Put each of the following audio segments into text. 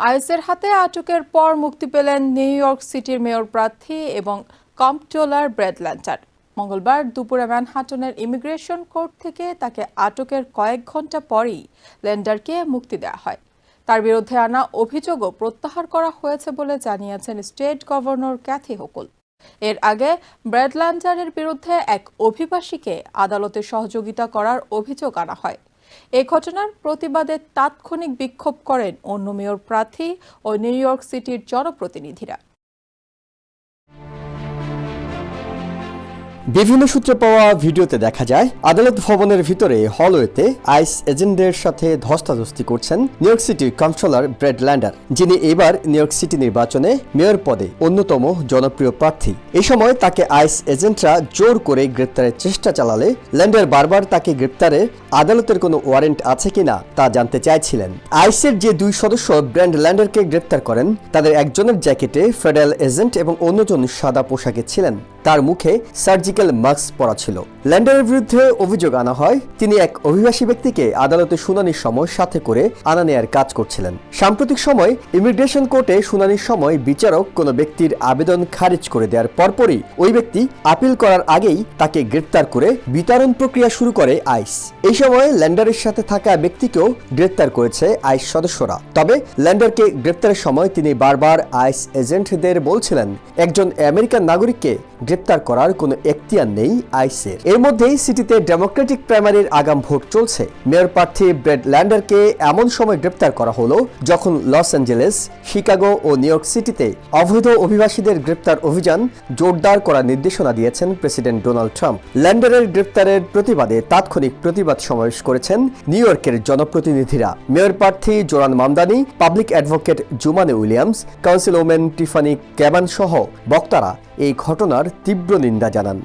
আইসের হাতে আটকের পর মুক্তি পেলেন নিউ ইয়র্ক সিটির মেয়র প্রার্থী এবং কম্পট্রোলার ব্রেড ল্যান্টার। মঙ্গলবার দুপুরে ম্যানহাটনের ইমিগ্রেশন কোর্ট থেকে তাকে আটকের কয়েক ঘণ্টা পরেই ল্যান্ডারকে মুক্তি দেওয়া হয়। তার বিরুদ্ধে আনা অভিযোগও প্রত্যাহার করা হয়েছে বলে জানিয়েছেন স্টেট গভর্নর ক্যাথি হকুল। এর আগে ব্র্যাড ল্যান্ডারের বিরুদ্ধে এক অভিবাসীকে আদালতে সহযোগিতা করার অভিযোগ আনা হয়। এই ঘটনার প্রতিবাদে তাৎক্ষণিক বিক্ষোভ করেন অন্য মেয়র প্রার্থী ও নিউ ইয়র্ক সিটির জনপ্রতিনিধিরা। বিভিন্ন সূত্রে পাওয়া ভিডিওতে দেখা যায়, আদালত ভবনের ভিতরে হলওয়েতে আইস এজেন্টদের সাথে ধস্তাধস্তি করছেন নিউ ইয়র্ক সিটির কন্ট্রোলার ব্রেড ল্যান্ডার, যিনি এবার নিউ ইয়র্ক সিটি নির্বাচনে মেয়র পদে অন্যতম জনপ্রিয় প্রার্থী। এই সময় তাকে আইস এজেন্টরা জোর করে গ্রেপ্তারের চেষ্টা চালালে, ল্যান্ডার বারবার তাকে গ্রেপ্তারে আদালতের কোনো ওয়ারেন্ট আছে কিনা তা জানতে চাইছিলেন। আইসের যে দুই সদস্য ব্র্যান্ড ল্যান্ডারকে গ্রেপ্তার করেন, তাদের একজনের জ্যাকেটে ফেডারেল এজেন্ট এবং অন্যজন সাদা পোশাকে ছিলেন। তার মুখে সার্জিক্যাল মাস্ক পরা ছিল। ল্যান্ডারের বিরুদ্ধে অভিযোগ আনা হয়, তিনি এক অভিবাসী ব্যক্তিকে আদালতে শুনানির সময় সাথে করে আনা নেয়ার কাজ করছিলেন। সাম্প্রতিক সময় ইমিগ্রেশন কোর্টে শুনানির সময় বিচারক কোনো ব্যক্তির আবেদন খারিজ করে দেওয়ার পরপরই ওই ব্যক্তি আপিল করার আগেই তাকে গ্রেপ্তার করে বিতরণ প্রক্রিয়া শুরু করে আইস। এই সময় ল্যান্ডারের সাথে থাকা ব্যক্তিকেও গ্রেপ্তার করেছে আইস সদস্যরা। তবে ল্যান্ডারকে গ্রেপ্তারের সময় তিনি বারবার আইস এজেন্টদের বলছিলেন, একজন আমেরিকান নাগরিককে গ্রেপ্তার করার কোনো এখতিয়ার নেই আইসের এর মধ্যেই সিটিতে ডেমোক্রেটিক প্রাইমারির আগাম ভোট চলছে। মেয়র প্রার্থী ব্রেড ল্যান্ডারকে এমন সময় গ্রেপ্তার করা হলো, যখন লস অ্যাঞ্জেলেস, শিকাগো ও নিউ ইয়র্ক সিটিতে অবৈধ অভিবাসীদের গ্রেপ্তার অভিযান জোরদার করার নির্দেশনা দিয়েছেন প্রেসিডেন্ট ডোনাল্ড ট্রাম্প। ল্যান্ডারের গ্রেপ্তারের প্রতিবাদে তাৎক্ষণিক প্রতিবাদ সমাবেশ করেছেন নিউ ইয়র্কের জনপ্রতিনিধিরা। মেয়র প্রার্থী Zohran Mamdani, public advocate Jumaane Williams council women Tiffany Caban সহ বক্তারা এই ঘটনার তীব্র নিন্দা জানান।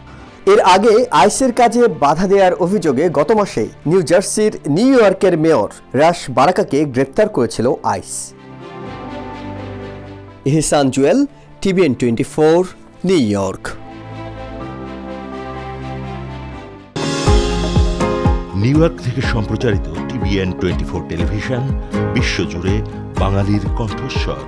এর আগে আইসের কাজে বাধা দেওয়ার অভিযোগে গত মাসে নিউ জার্সির নিউ ইয়র্কের মেয়র রাশ বারাকাকে গ্রেপ্তার করেছিল ICE. Ihsan Jewel, TVN twenty four New York. New York থেকে সম্প্রচারিত টিভিএন টোয়েন্টি ফোর টেলিভিশন, বিশ্বজুড়ে বাঙালির কণ্ঠস্বর।